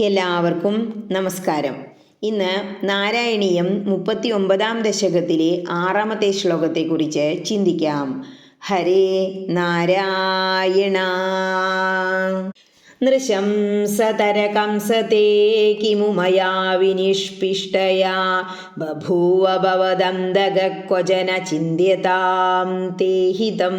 എല്ലാവർക്കും നമസ്കാരം. ഇന്ന് നാരായണീയം മുപ്പത്തി ഒമ്പതാം ദശകത്തിലെ ആറാമത്തെ ശ്ലോകത്തെ കുറിച്ച് ചിന്തിക്കാം. ഹരേ നാരായണ. നൃശംസതരകംസത്തെ കിമു മയാ വിനിഷ്പിഷ്ടയാ. ബഭൂവ ഭവദന്തക ക്വചന ചിന്യതാം തേഹിതം.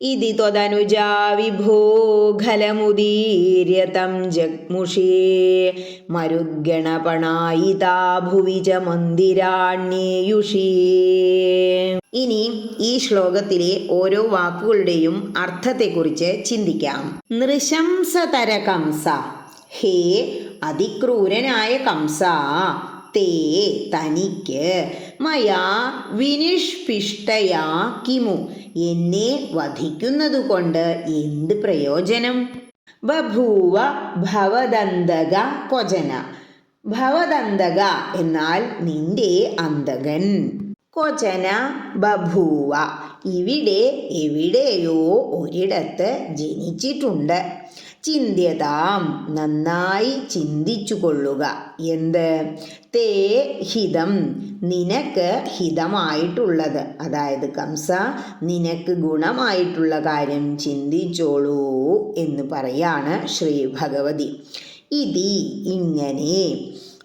ഇതി ത്വതനുജാ വിഭോ ഖലമുദീര്യ തം ജഗ്മുഷേ. മരുഗണപണായിതാ ഭുവി ച മന്ദിരാണ്യേയുഷേ. ഇനി ഈ ശ്ലോകത്തിലെ ഓരോ വാക്കുകളുടെയും അർത്ഥത്തെക്കുറിച്ച് ചിന്തിക്കാം. നൃശംസതര കംസ ഹേ അതിക്രൂരനായ കംസ. തേ തനിക്ക് മയാ വിനിഷ്പിഷ്ടയാ കിമു. എന്നെ വധിക്കുന്നതുകൊണ്ട് എന്ത് പ്രയോജനം? ബഭൂവ ഭവദന്തക കൊജന. ഭവദന്തക എന്നാൽ നിന്റെ അന്തകൻ. കൊചന ബഭൂവ ഇവിടെ എവിടെയോ ഒരിടത്ത് ജനിച്ചിട്ടുണ്ട്. ചിന്തിയതാം നന്നായി ചിന്തിച്ചു കൊള്ളുക എന്ത്? തേ ഹിതം നിനക്ക് ഹിതമായിട്ടുള്ളത്. അതായത് കംസ നിനക്ക് ഗുണമായിട്ടുള്ള കാര്യം ചിന്തിച്ചോളൂ എന്ന് പറയാണ് ശ്രീ ഭഗവതി. ഇതി ഇങ്ങനെ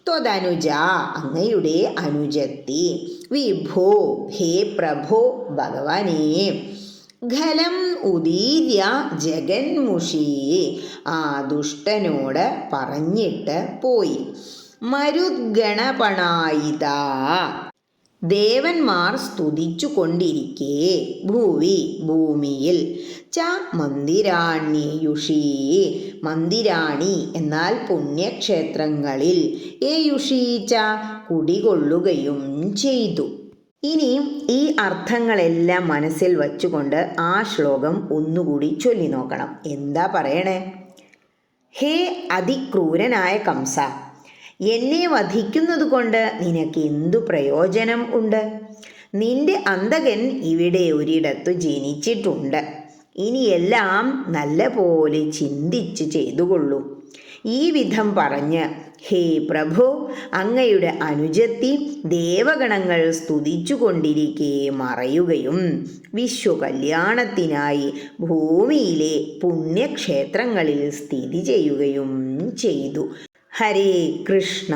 ത്വതനുജ അങ്ങയുടെ അനുജത്തി. വിഭോ ഹേ പ്രഭോ ഭഗവാനേ. ഖലം ഉദീര്യ ജഗന്മുഷി ആ ദുഷ്ടനോട് പറഞ്ഞിട്ട് പോയി. മരുദ്ഗണപണായിത. ദേവന്മാർ സ്തുതിച്ചു കൊണ്ടിരിക്കെ ഭൂവി ഭൂമിയിൽ. ച മന്ദിരാണ്യേയുഷി. മന്ദിരാണി എന്നാൽ പുണ്യക്ഷേത്രങ്ങളിൽ ഏയുഷീച്ച കുടികൊള്ളുകയും ചെയ്തു. ഇനി ഈ അർത്ഥങ്ങളെല്ലാം മനസ്സിൽ വച്ചുകൊണ്ട് ആ ശ്ലോകം ഒന്നുകൂടി ചൊല്ലി നോക്കണം എന്താ പറയണേ? ഹേ അതിക്രൂരനായ കംസ എന്നെ വധിക്കുന്നത് കൊണ്ട് നിനക്ക് എന്തു പ്രയോജനം ഉണ്ട്? നിന്റെ അന്തകൻ ഇവിടെ ഒരിടത്തു ജനിച്ചിട്ടുണ്ട്. ഇനിയെല്ലാം നല്ല പോലെ ചിന്തിച്ച് ചെയ്തുകൊള്ളൂ. ഈ വിധം പറഞ്ഞ് ഹേ പ്രഭു അങ്ങയുടെ അനുജത്തി ദേവഗണങ്ങൾ സ്തുതിച്ചു കൊണ്ടിരിക്കെ മറയുകയും വിശ്വകല്യാണത്തിനായി ഭൂമിയിലെ പുണ്യക്ഷേത്രങ്ങളിൽ സ്ഥിതി ചെയ്യുകയും ചെയ്തു. ഹരേ കൃഷ്ണ.